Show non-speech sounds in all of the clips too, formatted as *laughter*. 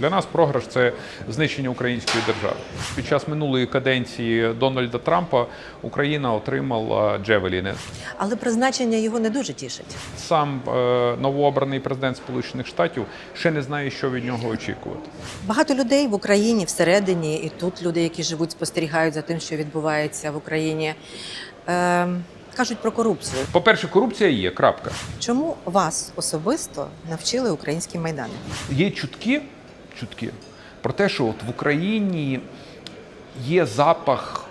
Для нас програш це знищення української держави. Під час минулої каденції Дональда Трампа Україна отримала Джевеліни. Але призначення його не дуже тішить. Сам е, новообраний президент Сполучених Штатів ще не знає, що від нього очікувати. Багато людей в Україні всередині, і тут люди, які живуть, спостерігають за тим, що відбувається в Україні. Е, кажуть про корупцію. По-перше, корупція є. Крапка. Чому вас особисто навчили українські майдани? Є чутки, чутки про те, що от в Україні є запах.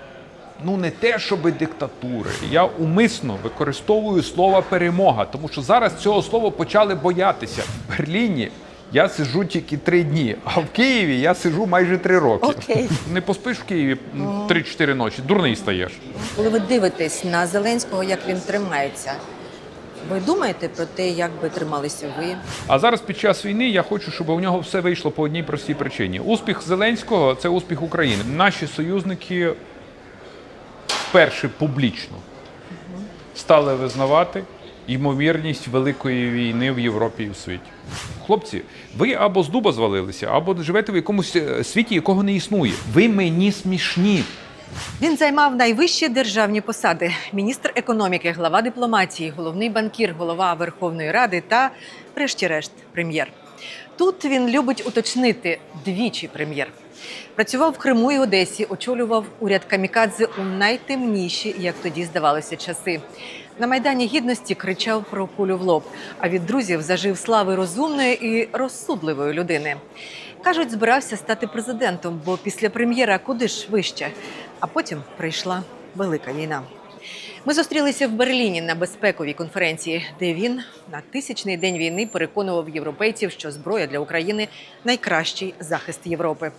Ну, не те, щоби диктатури. Я умисно використовую слово перемога, тому що зараз цього слова почали боятися. В Берліні я сиджу тільки три дні, а в Києві я сиджу майже три роки. Окей. Не поспиш в Києві 3-4 ночі, дурний стаєш. Коли ви дивитесь на Зеленського, як він тримається, ви думаєте про те, як би трималися ви? А зараз під час війни я хочу, щоб у нього все вийшло по одній простій причині. Успіх Зеленського це успіх України. Наші союзники вперше публічно стали визнавати ймовірність великої війни в Європі і в світі. Хлопці, ви або з дуба звалилися, або живете в якомусь е, світі, якого не існує. Ви мені смішні. Він займав найвищі державні посади: міністр економіки, глава дипломатії, головний банкір, голова Верховної Ради та, врешті-решт, прем'єр. Тут він любить уточнити двічі прем'єр. Працював в Криму і Одесі, очолював уряд Камікадзе у найтемніші, як тоді здавалося, часи. На майдані гідності кричав про кулю в лоб, а від друзів зажив слави розумної і розсудливої людини. Кажуть, збирався стати президентом, бо після прем'єра куди ж вище. А потім прийшла велика війна. Ми зустрілися в Берліні на безпековій конференції, де він на тисячний день війни переконував європейців, що зброя для України найкращий захист Європи.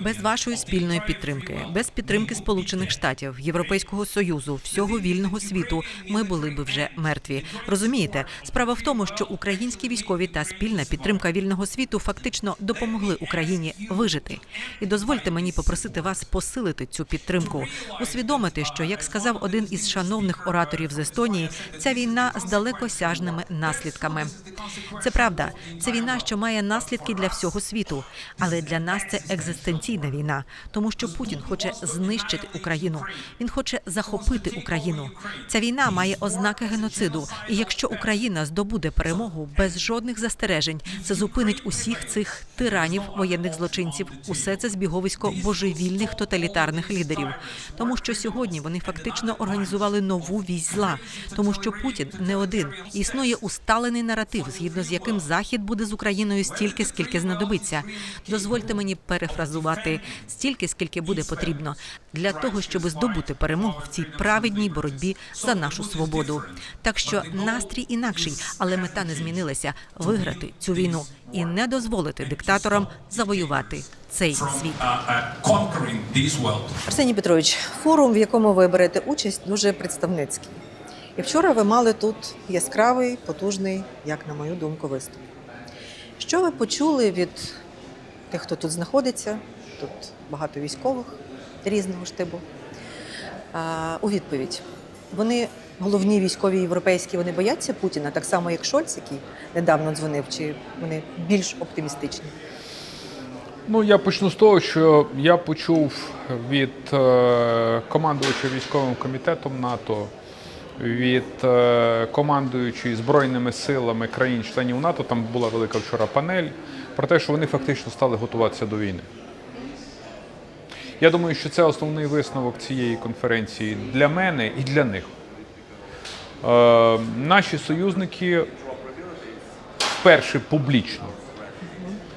Без вашої спільної підтримки, без підтримки Сполучених Штатів, Європейського союзу, всього вільного світу, ми були би вже мертві. Розумієте, справа в тому, що українські військові та спільна підтримка вільного світу фактично допомогли Україні вижити. І дозвольте мені попросити вас посилити цю підтримку, усвідомити, що як сказав один із шановних ораторів з Естонії, ця війна з далекосяжними наслідками. Це правда, це війна, що має наслідки для всього світу, але для нас це екзистенційна війна, тому що Путін хоче знищити Україну. Він хоче захопити Україну. Ця війна має ознаки геноциду. І якщо Україна здобуде перемогу без жодних застережень, це зупинить усіх цих тиранів, воєнних злочинців. Усе це збіговисько божевільних тоталітарних лідерів. Тому що сьогодні вони фактично організували нову вісь зла, тому що Путін не один існує усталений наратив, згідно з яким захід буде з Україною стільки, скільки знадобиться. Дозвольте мені перефразувати стільки, скільки буде потрібно для того, щоб здобути перемогу в цій праведній боротьбі за нашу свободу. Так що настрій інакший, але мета не змінилася виграти цю війну і не дозволити диктаторам завоювати цей світ. Uh, uh. Арсеній Петрович, форум, в якому ви берете участь, дуже представницький. І вчора ви мали тут яскравий, потужний, як на мою думку, виступ. Що ви почули від тих, хто тут знаходиться? Тут багато військових різного штибу. А, у відповідь. Вони головні військові європейські, вони бояться Путіна, так само, як Шольц, який недавно дзвонив, чи вони більш оптимістичні? Ну, я почну з того, що я почув від е, командувача військовим комітетом НАТО, від е, командуючої збройними силами країн-членів НАТО. Там була велика вчора панель про те, що вони фактично стали готуватися до війни. Я думаю, що це основний висновок цієї конференції для мене і для них. Е, наші союзники вперше публічно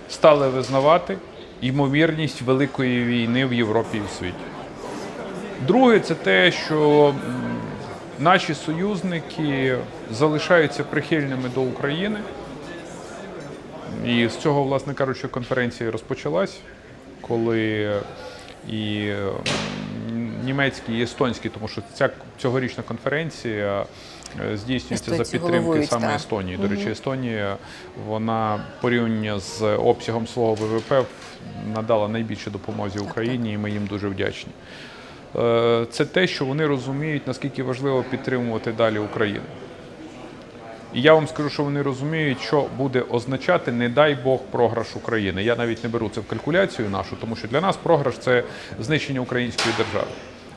стали визнавати ймовірність великої війни в Європі і в світі. Друге, це те, що наші союзники залишаються прихильними до України. І з цього, власне кажучи, конференція розпочалась, коли і німецькі, і естонські, тому що ця цьогорічна конференція е, здійснюється за підтримки саме так. Естонії. До речі, Естонія вона порівняно з обсягом свого ВВП надала найбільше допомозі Україні, і ми їм дуже вдячні. Е, Це те, що вони розуміють, наскільки важливо підтримувати далі Україну. І я вам скажу, що вони розуміють, що буде означати, не дай Бог, програш України. Я навіть не беру це в калькуляцію нашу, тому що для нас програш це знищення української держави.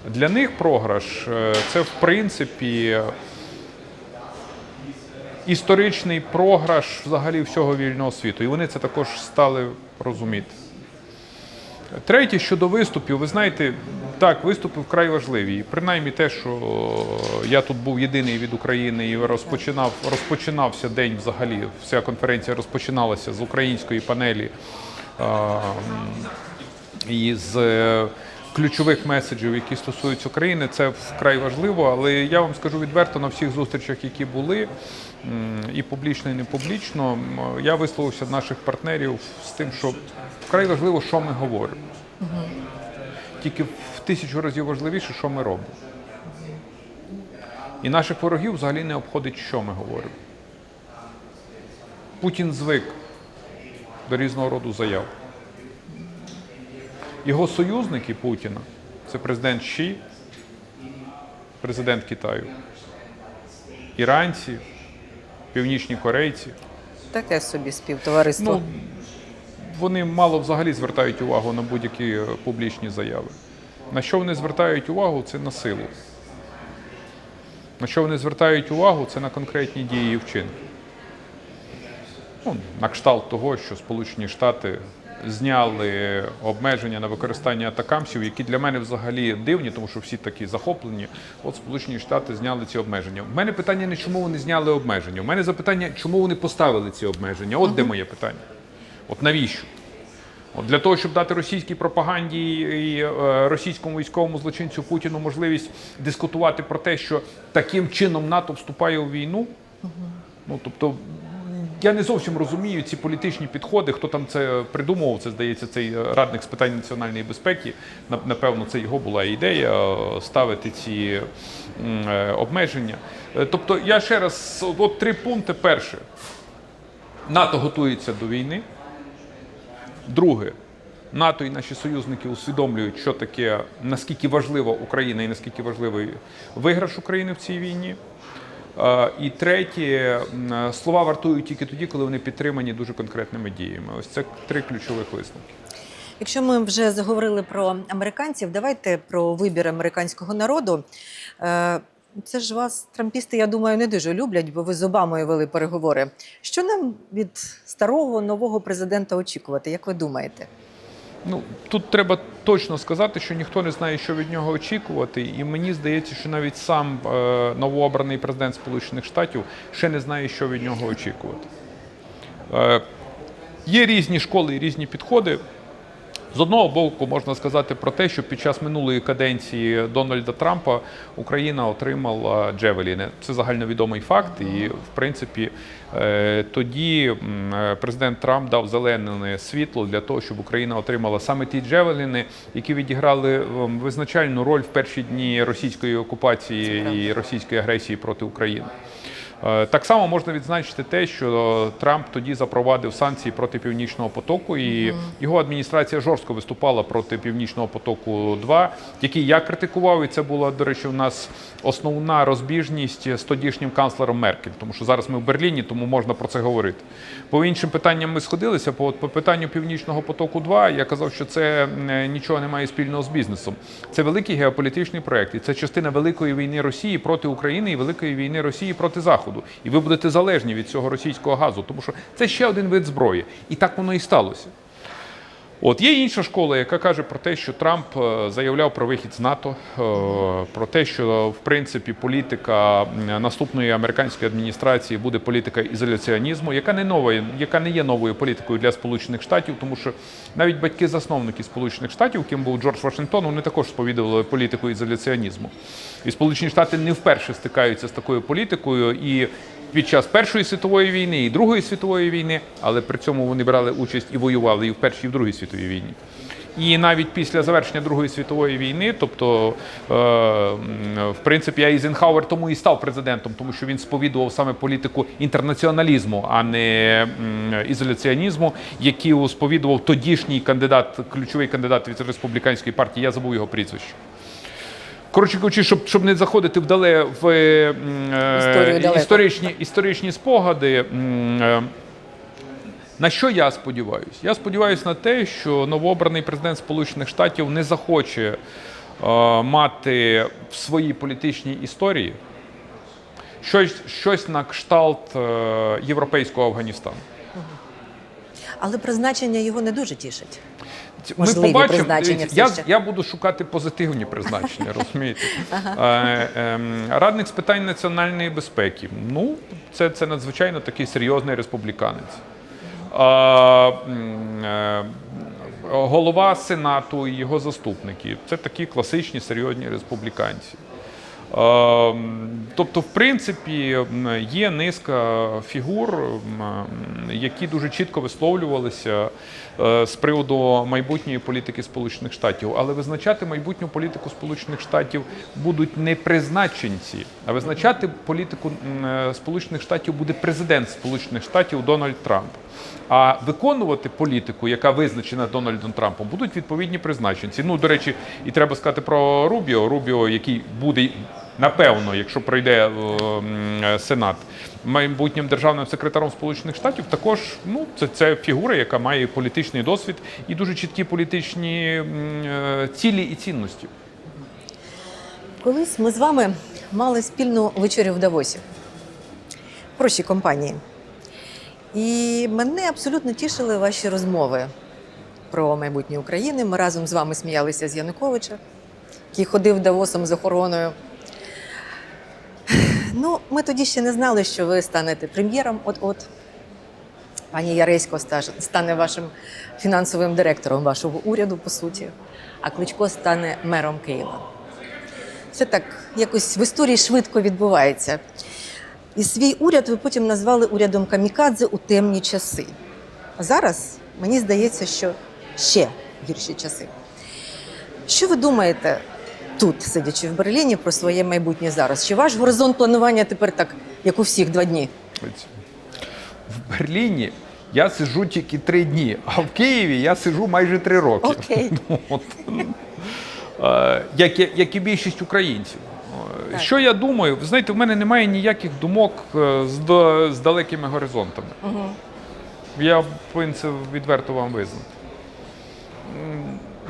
Для них програш е, це в принципі історичний програш взагалі всього вільного світу. І вони це також стали розуміти. Третє щодо виступів, ви знаєте, так, виступи вкрай важливі. І принаймні те, що я тут був єдиний від України і розпочинав, розпочинався день взагалі. Вся конференція розпочиналася з української панелі і з е, ключових меседжів, які стосуються України. Це вкрай важливо. Але я вам скажу відверто на всіх зустрічах, які були, і публічно, і не публічно, я висловився наших партнерів з тим, що вкрай важливо, що ми говоримо. Тільки в тисячу разів важливіше, що ми робимо. І наших ворогів взагалі не обходить, що ми говоримо. Путін звик до різного роду заяв. Його союзники Путіна це президент Ші, президент Китаю, іранці, північні корейці. Таке собі співтовариство. Ну, вони мало взагалі звертають увагу на будь-які публічні заяви. На що вони звертають увагу, це на силу. На що вони звертають увагу, це на конкретні дії і вчинки. Ну, на кшталт того, що Сполучені Штати зняли обмеження на використання атакамсів, які для мене взагалі дивні, тому що всі такі захоплені. От Сполучені Штати зняли ці обмеження. У мене питання не чому вони зняли обмеження. У мене запитання, чому вони поставили ці обмеження. От де моє питання. От навіщо? От для того, щоб дати російській пропаганді і е, російському військовому злочинцю Путіну можливість дискутувати про те, що таким чином НАТО вступає у війну. Ну тобто я не зовсім розумію ці політичні підходи. Хто там це придумував? Це здається, цей е, радник з питань національної безпеки. Напевно, це його була ідея е, ставити ці е, обмеження. Тобто, я ще раз от три пункти. Перше, НАТО готується до війни. Друге, НАТО і наші союзники усвідомлюють, що таке, наскільки важлива Україна і наскільки важливий виграш України в цій війні. Е, І третє, слова вартують тільки тоді, коли вони підтримані дуже конкретними діями. Ось це три ключових висновки. Якщо ми вже заговорили про американців, давайте про вибір американського народу. Е, Це ж вас трампісти, я думаю, не дуже люблять, бо ви з Обамою вели переговори. Що нам від старого нового президента очікувати? Як ви думаєте? Ну тут треба точно сказати, що ніхто не знає, що від нього очікувати, і мені здається, що навіть сам е, новообраний президент Сполучених Штатів ще не знає, що від нього очікувати. Е, є різні школи і різні підходи. З одного боку, можна сказати про те, що під час минулої каденції Дональда Трампа Україна отримала Джевеліни. Це загальновідомий факт, і в принципі е, тоді е, президент Трамп дав зелене світло для того, щоб Україна отримала саме ті Джевеліни, які відіграли визначальну роль в перші дні російської окупації і російської агресії проти України. Е, Так само можна відзначити те, що Трамп тоді запровадив санкції проти Північного потоку, і його адміністрація жорстко виступала проти Північного потоку 2 який я критикував, і це була, до речі, у нас основна розбіжність з тодішнім канцлером Меркель, тому що зараз ми в Берліні, тому можна про це говорити. По іншим питанням ми сходилися. По, по питанню Північного потоку 2 я казав, що це е, нічого не має спільного з бізнесом. Це великий геополітичний проект, і це частина великої війни Росії проти України і великої війни Росії проти Заходу. І ви будете залежні від цього російського газу, тому що це ще один вид зброї. І так воно і сталося. От є інша школа, яка каже про те, що Трамп е, заявляв про вихід з НАТО, е, про те, що в принципі політика наступної американської адміністрації буде політика ізоляціонізму, яка не нова, яка не є новою політикою для Сполучених Штатів, тому що навіть батьки-засновники Сполучених Штатів, ким був Джордж Вашингтон, вони також сповідували політику ізоляціонізму. І Сполучені Штати не вперше стикаються з такою політикою і. Під час Першої світової війни і Другої світової війни, але при цьому вони брали участь і воювали і в Першій, і в Другій світовій війні. І навіть після завершення Другої світової війни, тобто, е, в принципі, Айзенхауер тому і став президентом, тому що він сповідував саме політику інтернаціоналізму, а не ізоляціонізму, який сповідував тодішній кандидат, ключовий кандидат від республіканської партії. Я забув його прізвище. Коротше кажучи, щоб, щоб не заходити вдале в е, е, історичні, історичні спогади. е, На що я сподіваюся? Я сподіваюся на те, що новообраний президент Сполучених Штатів не захоче е, мати в своїй політичній історії щось, щось на кшталт е, європейського Афганістану. Але призначення його не дуже тішить. Ці- побачимо, призначення Я все ще. я буду шукати позитивні призначення, розумієте? *laughs* Ем, Радник з питань національної безпеки. Ну, це, це надзвичайно такий серйозний республіканець. Е, голова Сенату і його заступники це такі класичні серйозні республіканці. Ем, Тобто, в принципі, є низка фігур, які дуже чітко висловлювалися е, з приводу майбутньої політики Сполучених Штатів. Але визначати майбутню політику Сполучених Штатів будуть не призначенці, а визначати політику е, Сполучених Штатів буде президент Сполучених Штатів Дональд Трамп. А виконувати політику, яка визначена Дональдом Трампом, будуть відповідні призначенці. Ну, до речі, і треба сказати про Рубіо. Рубіо, який буде напевно, якщо пройде е, Сенат, майбутнім державним секретарем Сполучених Штатів, також ну це, це фігура, яка має політичний досвід і дуже чіткі політичні е, цілі і цінності. Колись ми з вами мали спільну вечерю в Давосі. Прощі компанії. І мене абсолютно тішили ваші розмови про майбутнє України. Ми разом з вами сміялися з Януковича, який ходив Давосом з охороною. Ну, ми тоді ще не знали, що ви станете прем'єром от-от. Пані Яресько стане вашим фінансовим директором вашого уряду, по суті, а Кличко стане мером Києва. Це так якось в історії швидко відбувається. І свій уряд ви потім назвали урядом Камікадзе у темні часи. А зараз мені здається, що ще гірші часи. Що ви думаєте тут, сидячи в Берліні, про своє майбутнє зараз? Чи ваш горизонт планування тепер так, як у всіх, два дні? В Берліні я сиджу тільки три дні, а в Києві я сиджу майже три роки. Окей. *laughs* Ну, От. Е, як і більшість українців. Так. Що я думаю? Ви знаєте, в мене немає ніяких думок е, з, з далекими горизонтами. Угу. Я повинен це відверто вам визнати.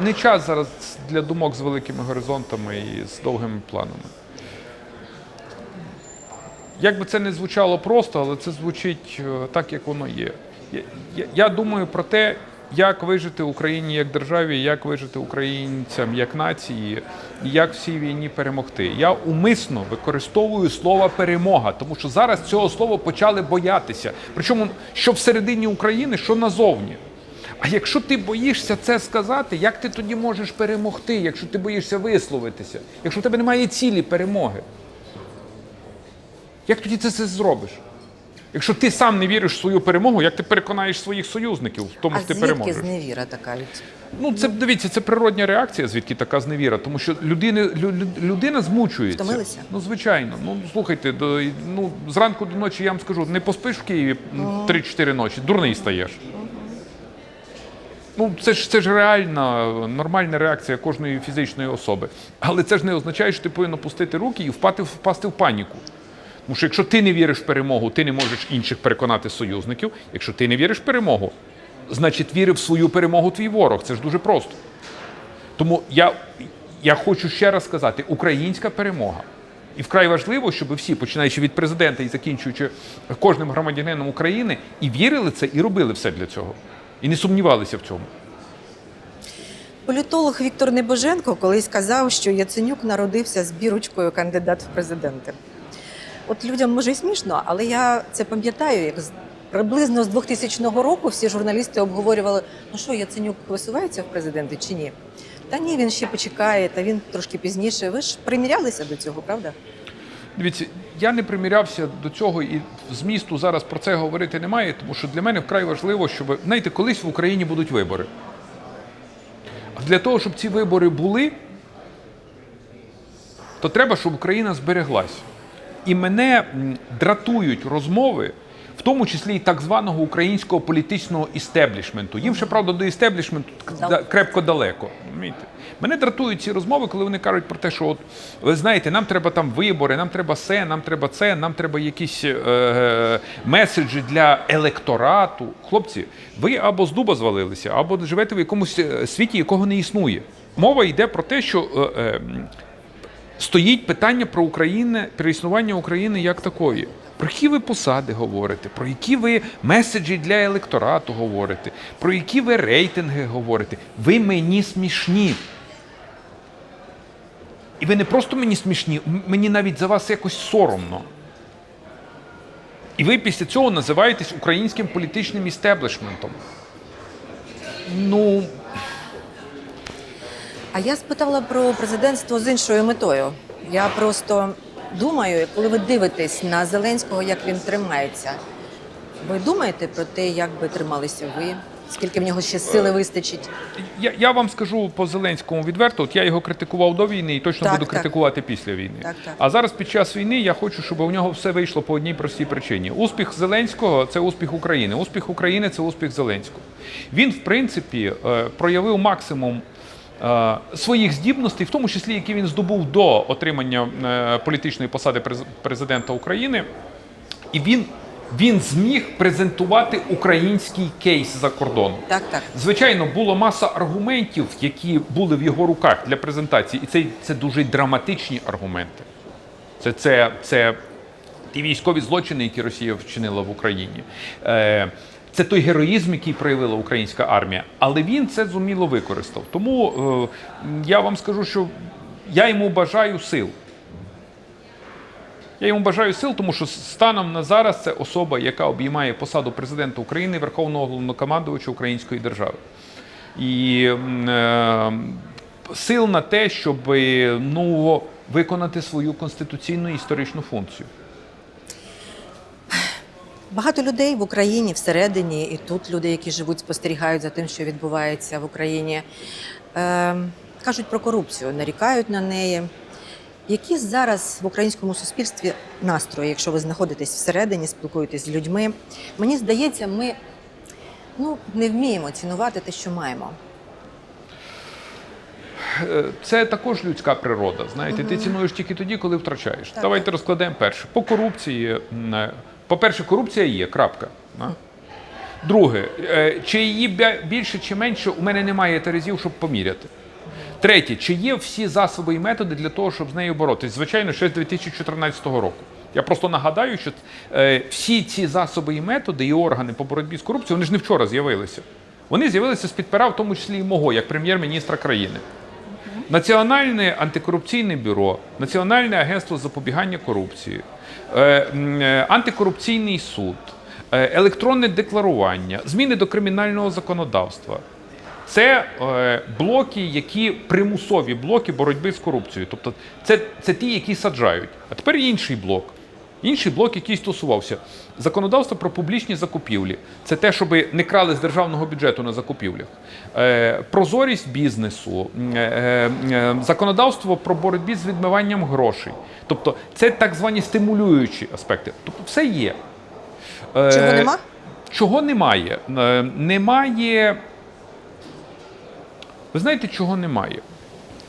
Не час зараз для думок з великими горизонтами і з довгими планами. Як би це не звучало просто, але це звучить е, так, як воно є. Я, я, я думаю про те, як вижити Україні як державі, як вижити українцям як нації, як в цій війні перемогти. Я умисно використовую слово перемога, тому що зараз цього слова почали боятися. Причому що всередині України, що назовні. А якщо ти боїшся це сказати, як ти тоді можеш перемогти, якщо ти боїшся висловитися, якщо в тебе немає цілі перемоги? Як тоді ти це зробиш? Якщо ти сам не віриш в свою перемогу, як ти переконаєш своїх союзників в тому, А що ти звідки переможеш? зневіра така? Ну, це дивіться, це природня реакція, звідки така зневіра, тому що людини, лю- лю- людина змучується. Втомилися? Ну, звичайно. Ну слухайте, до, ну зранку до ночі я вам скажу, не поспиш в Києві м, 3-4 ночі, дурний стаєш. Ну, це ж це ж реальна, нормальна реакція кожної фізичної особи. Але це ж не означає, що ти повинен опустити руки і впати, впасти в паніку. Тому що якщо ти не віриш в перемогу, ти не можеш інших переконати союзників. Якщо ти не віриш в перемогу, значить вірив в свою перемогу твій ворог. Це ж дуже просто. Тому я, я хочу ще раз сказати: українська перемога. І вкрай важливо, щоб всі, починаючи від президента і закінчуючи кожним громадянином України, і вірили це, і робили все для цього. І не сумнівалися в цьому. Політолог Віктор Небоженко колись казав, що Яценюк народився з бірочкою кандидат в президенти. От людям може й смішно, але я це пам'ятаю, як приблизно з 2000 року всі журналісти обговорювали, ну що, Яценюк висувається в президенти чи ні? Та ні, він ще почекає, та він трошки пізніше. Ви ж примірялися до цього, правда? Дивіться, я не примірявся до цього і змісту зараз про це говорити немає, тому що для мене вкрай важливо, щоб знаєте, колись в Україні будуть вибори. А для того, щоб ці вибори були, то треба, щоб Україна збереглась. І мене дратують розмови в тому числі і так званого українського політичного істеблішменту. Їм ще правда до істеблішменту крепко далеко. Мене дратують ці розмови, коли вони кажуть про те, що от ви знаєте, нам треба там вибори, нам треба це, нам треба це, нам треба якісь е, меседжі для електорату. Хлопці, ви або з дуба звалилися, або живете в якомусь е, світі, якого не існує. Мова йде про те, що е, е, стоїть питання про Україну, про існування України як такої. Про які ви посади говорите, про які ви меседжі для електорату говорите, про які ви рейтинги говорите. Ви мені смішні. І ви не просто мені смішні, мені навіть за вас якось соромно. І ви після цього називаєтесь українським політичним істеблішментом. Ну, А я спитала про президентство з іншою метою. Я просто думаю, коли ви дивитесь на Зеленського, як він тримається, ви думаєте про те, як би трималися ви? Скільки в нього ще сили вистачить? Я, я вам скажу по Зеленському відверто, от я його критикував до війни і точно Так, буду так. критикувати після війни. Так, так. А зараз під час війни я хочу, щоб у нього все вийшло по одній простій причині. Успіх Зеленського це успіх України. Успіх України це успіх Зеленського. Він, в принципі, е, проявив максимум. Е, Своїх здібностей, в тому числі, які він здобув до отримання е, політичної посади президента України, і він, він зміг презентувати український кейс за кордоном. Так, так. Звичайно, було маса аргументів, які були в його руках для презентації, і це, це дуже драматичні аргументи. Це, це, це ті військові злочини, які Росія вчинила в Україні. Е, це той героїзм, який проявила українська армія. Але він це зуміло використав. Тому е, я вам скажу, що я йому бажаю сил. Я йому бажаю сил, тому що станом на зараз це особа, яка обіймає посаду президента України, Верховного головнокомандувача Української держави. І е, сил на те, щоб ну, виконати свою конституційну історичну функцію. Багато людей в Україні всередині, і тут люди, які живуть, спостерігають за тим, що відбувається в Україні, е, кажуть про корупцію, нарікають на неї. Які зараз в українському суспільстві настрої, якщо ви знаходитесь всередині, спілкуєтесь з людьми? Мені здається, ми ну, не вміємо цінувати те, що маємо. Е, Це також людська природа. Знаєте, ти цінуєш тільки тоді, коли втрачаєш. Так. Давайте розкладемо перше. По корупції, е, по-перше, корупція є. Крапка. Друге, е, чи її більше чи менше, у мене немає терезів, щоб поміряти. Третє, чи є всі засоби і методи для того, щоб з нею боротись? Звичайно, ще з 2014 року. Я просто нагадаю, що е, всі ці засоби і методи і органи по боротьбі з корупцією, вони ж не вчора з'явилися. Вони з'явилися з під пера, в тому числі і мого, як прем'єр-міністра країни. Національне антикорупційне бюро, Національне агентство запобігання корупції, е, е, антикорупційний суд, е, електронне декларування, зміни до кримінального законодавства. Це блоки, які примусові блоки боротьби з корупцією. Тобто це, це ті, які саджають. А тепер інший блок. Інший блок, який стосувався законодавства про публічні закупівлі. Це те, щоб не крали з державного бюджету на закупівлях. Е, прозорість бізнесу, е, е, законодавство про боротьбі з відмиванням грошей. Тобто це так звані стимулюючі аспекти. Тобто все є. Чого нема? Чого немає? Немає. Ви знаєте, чого немає?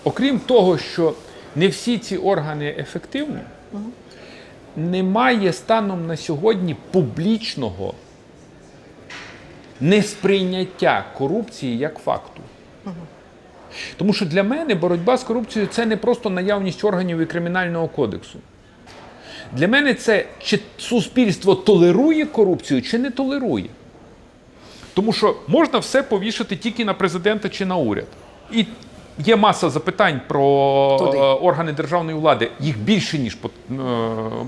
Окрім того, що не всі ці органи ефективні, немає станом на сьогодні публічного несприйняття корупції як факту. Тому що для мене боротьба з корупцією це не просто наявність органів і кримінального кодексу. Для мене це чи суспільство толерує корупцію, чи не толерує. Тому що можна все повішати тільки на президента чи на уряд. І є маса запитань про Туди. е, органи державної влади. Їх більше, ніж е,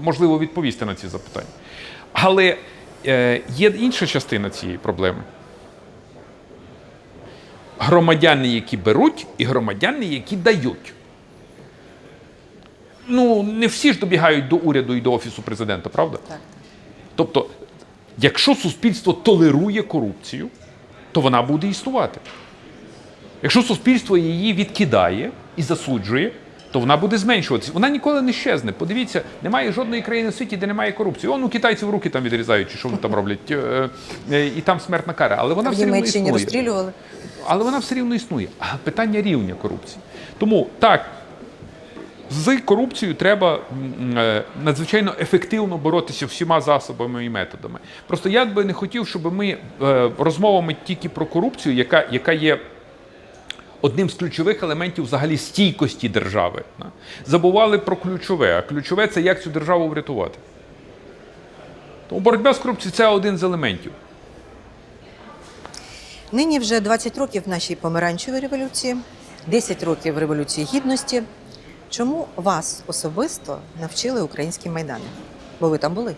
можливо відповісти на ці запитання. Але е, є інша частина цієї проблеми. Громадяни, які беруть, і громадяни, які дають. Ну, не всі ж добігають до уряду і до офісу президента, правда? Так. Тобто, якщо суспільство толерує корупцію, то вона буде існувати. Якщо суспільство її відкидає і засуджує, то вона буде зменшуватися. Вона ніколи не щезне. Подивіться, немає жодної країни в світі, де немає корупції. Он у китайців руки там відрізають, чи що вони там роблять, е, е, і там смертна кара. Але вона В все рівно існує. розстрілювали. Але вона все рівно існує. А питання рівня корупції. Тому так, з корупцією треба е, надзвичайно ефективно боротися всіма засобами і методами. Просто я би не хотів, щоб ми розмовами тільки про корупцію, яка, яка є одним з ключових елементів взагалі стійкості держави, забували про ключове. А ключове це як цю державу врятувати. Тому боротьба з корупцією це один з елементів. Нині вже 20 років нашій помаранчевій революції, 10 років революції гідності. Чому вас особисто навчили українські майдани? Бо ви там були.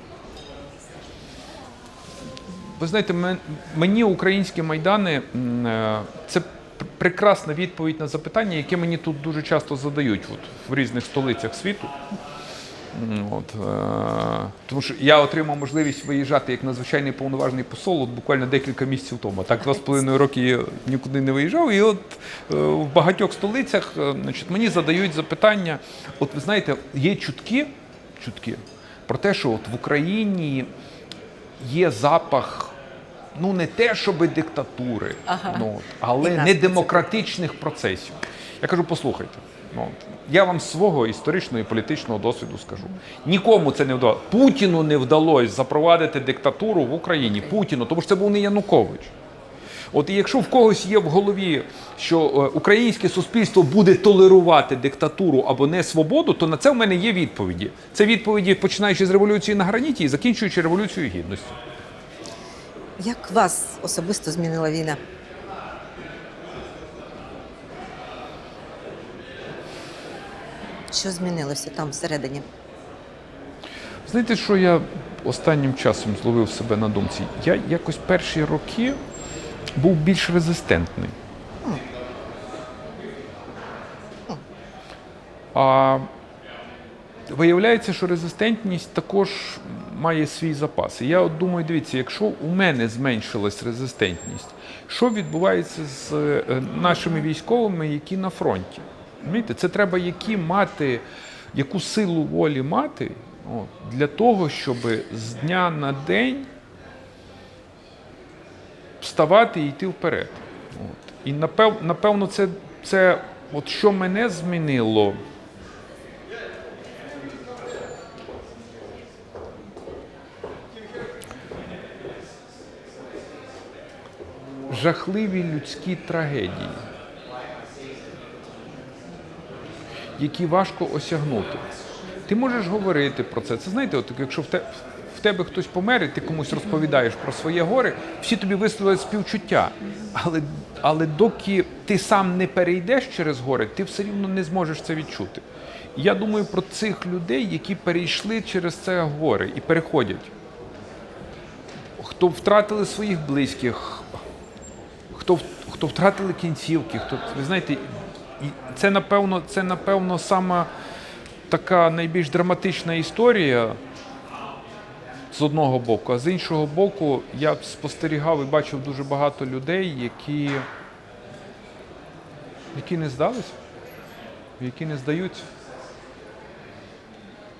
Ви знаєте, мені українські майдани е, це прекрасна відповідь на запитання, яке мені тут дуже часто задають от, в різних столицях світу. От, е, тому що я отримав можливість виїжджати як надзвичайний повноважний посол от буквально декілька місяців тому. Так, два з половиною роки я нікуди не виїжджав. І от е, в багатьох столицях е, значить, мені задають запитання. От ви знаєте, є чутки, чутки про те, що от в Україні є запах, ну не те, щоби диктатури, Ага. ну, але не демократичних процесів. Я кажу, послухайте, ну, я вам з свого історичного і політичного досвіду скажу. Нікому це не вдалося. Путіну не вдалося запровадити диктатуру в Україні. Путіну, тому що це був не Янукович. От і якщо в когось є в голові, що е, українське суспільство буде толерувати диктатуру або не свободу, то на це в мене є відповіді. Це відповіді починаючи з революції на граніті і закінчуючи революцією гідності. Як вас особисто змінила війна? Що змінилося там всередині? Знаєте, що я останнім часом зловив себе на думці? Я якось перші роки був більш резистентний. А виявляється, що резистентність також має свій запас. І я от думаю, дивіться, якщо у мене зменшилась резистентність, що відбувається з е, нашими військовими, які на фронті? Розумієте, це треба які мати, яку силу волі мати от, для того, щоб з дня на день вставати і йти вперед. От. І напев, напевно, це, це от що мене змінило. Жахливі людські трагедії, які важко осягнути. Ти можеш говорити про це. Це знаєте, от якщо в, те, в тебе хтось помер, і ти комусь розповідаєш про своє горе, всі тобі висловлюють співчуття. Але, але доки ти сам не перейдеш через горе, ти все рівно не зможеш це відчути. І я думаю про цих людей, які перейшли через це горе і переходять. Хто втратили своїх близьких, хто, хто втратили кінцівки, хто, ви знаєте, це напевно, це напевно сама така найбільш драматична історія з одного боку, а з іншого боку, я спостерігав і бачив дуже багато людей, які, які не здалися, які не здаються.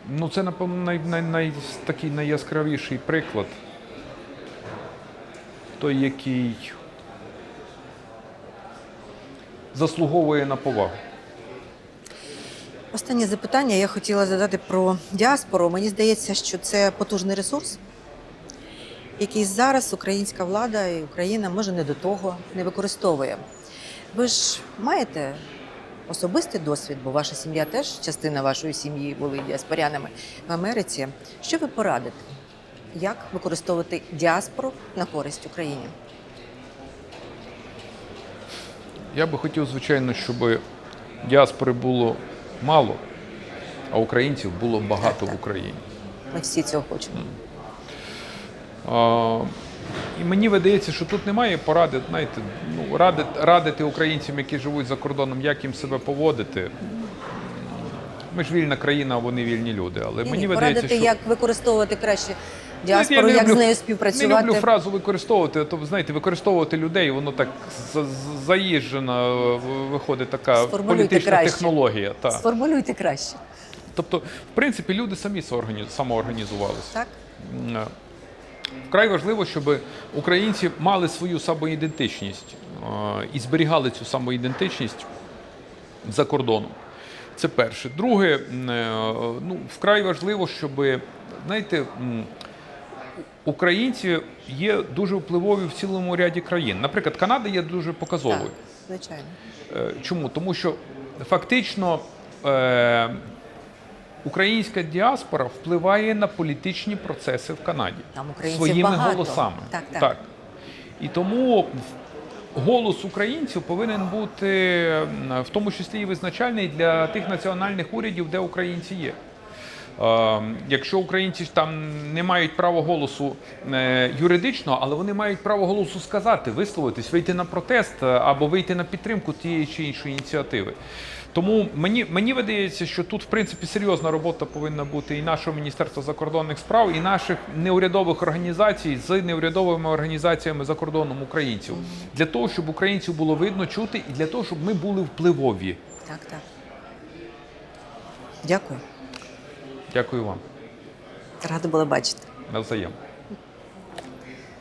Ну, це, напевно, най, най, най, такий найяскравіший приклад. Той, який заслуговує на повагу. Останнє запитання я хотіла задати про діаспору. Мені здається, що це потужний ресурс, який зараз українська влада і Україна може не до того не використовує. Ви ж маєте особистий досвід, бо ваша сім'я теж частина вашої сім'ї були діаспорянами в Америці. Що ви порадите? Як використовувати діаспору на користь Україні? Я би хотів, звичайно, щоб діаспори було мало, а українців було багато в Україні. Ми всі цього хочемо. А, і мені видається, що тут немає поради, знаєте, ну, радити, радити українцям, які живуть за кордоном, як їм себе поводити. Ми ж вільна країна, а вони вільні люди. Але Ні, мені ні, видається, порадити, що як використовувати краще діаспору, як люблю- з нею Не люблю фразу використовувати, то знаєте, використовувати людей, воно так за- за- заїжджена е, виходить така Сформулюйте політична краще. технологія. Та. Сформулюйте краще. Тобто, в принципі, люди самі самоорганізувалися. Так? Е, Вкрай важливо, щоб українці мали свою самоідентичність е, і зберігали цю самоідентичність за кордоном. Це перше. Друге, е, ну, вкрай важливо, щоб, знаєте, українці є дуже впливові в цілому ряді країн. Наприклад, Канада є дуже показовою. Так, звичайно. Е, Чому? Тому що фактично е, українська діаспора впливає на політичні процеси в Канаді Там українців своїми багато. голосами. Так, так. І тому голос українців повинен бути в тому числі і визначальний для тих національних урядів, де українці є. Е, Якщо українці там не мають права голосу е, юридично, але вони мають право голосу сказати, висловитись, вийти на протест е, або вийти на підтримку тієї чи іншої ініціативи. Тому мені, мені видається, що тут, в принципі, серйозна робота повинна бути і нашого Міністерства закордонних справ, і наших неурядових організацій з неурядовими організаціями за кордоном українців для того, щоб українців було видно, чути, і для того, щоб ми були впливові. Так, так. Дякую. Дякую вам. Рада була бачити. Навзаєм.